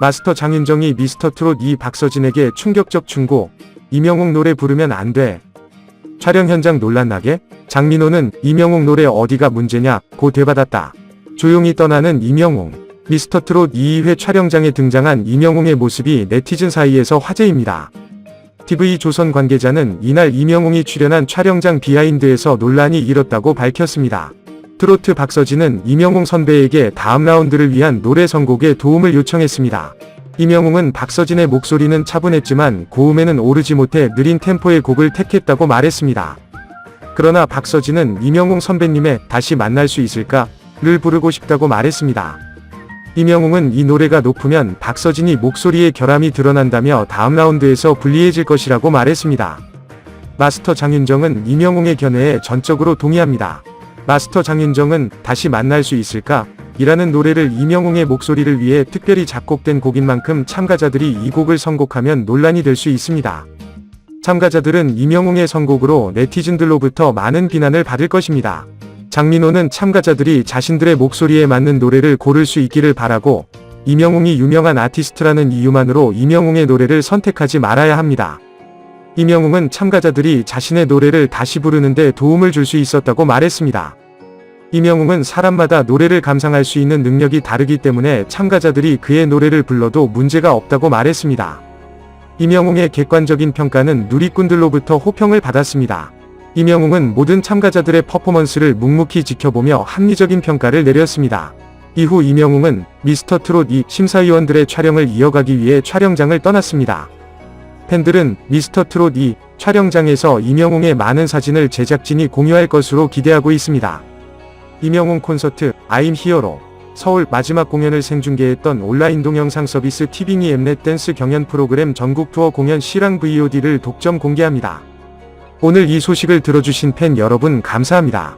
마스터 장윤정이 미스터 트롯 이 박서진에게 충격적 충고. 이명웅 노래 부르면 안 돼. 촬영 현장 논란 나게 장민호는 이명웅 노래 어디가 문제냐 고 되받았다. 조용히 떠나는 이명웅. 미스터 트롯 2회 촬영장에 등장한 이명웅의 모습이 네티즌 사이에서 화제입니다. TV조선 관계자는 이날 이명웅이 출연한 촬영장 비하인드에서 논란이 일었다고 밝혔습니다. 트로트 박서진은 이명웅 선배에게 다음 라운드를 위한 노래 선곡에 도움을 요청했습니다. 이명웅은 박서진의 목소리는 차분했지만 고음에는 오르지 못해 느린 템포의 곡을 택했다고 말했습니다. 그러나 박서진은 이명웅 선배님의 다시 만날 수 있을까?를 부르고 싶다고 말했습니다. 이명웅은 이 노래가 높으면 박서진이 목소리에 결함이 드러난다며 다음 라운드에서 불리해질 것이라고 말했습니다. 마스터 장윤정은 이명웅의 견해에 전적으로 동의합니다. 마스터 장윤정은 다시 만날 수 있을까? 이라는 노래를 이명웅의 목소리를 위해 특별히 작곡된 곡인 만큼 참가자들이 이 곡을 선곡하면 논란이 될 수 있습니다. 참가자들은 이명웅의 선곡으로 네티즌들로부터 많은 비난을 받을 것입니다. 장민호는 참가자들이 자신들의 목소리에 맞는 노래를 고를 수 있기를 바라고 이명웅이 유명한 아티스트라는 이유만으로 이명웅의 노래를 선택하지 말아야 합니다. 이명웅은 참가자들이 자신의 노래를 다시 부르는데 도움을 줄 수 있었다고 말했습니다. 이명웅은 사람마다 노래를 감상할 수 있는 능력이 다르기 때문에 참가자들이 그의 노래를 불러도 문제가 없다고 말했습니다. 이명웅의 객관적인 평가는 누리꾼들로부터 호평을 받았습니다. 이명웅은 모든 참가자들의 퍼포먼스를 묵묵히 지켜보며 합리적인 평가를 내렸습니다. 이후 이명웅은 미스터 트롯 2 심사위원들의 촬영을 이어가기 위해 촬영장을 떠났습니다. 팬들은 미스터 트롯 2 촬영장에서 이명웅의 많은 사진을 제작진이 공유할 것으로 기대하고 있습니다. 이명웅 콘서트 아임 히어로 서울 마지막 공연을 생중계했던 온라인 동영상 서비스 티빙이 엠넷 댄스 경연 프로그램 전국 투어 공연 실황 VOD를 독점 공개합니다. 오늘 이 소식을 들어주신 팬 여러분 감사합니다.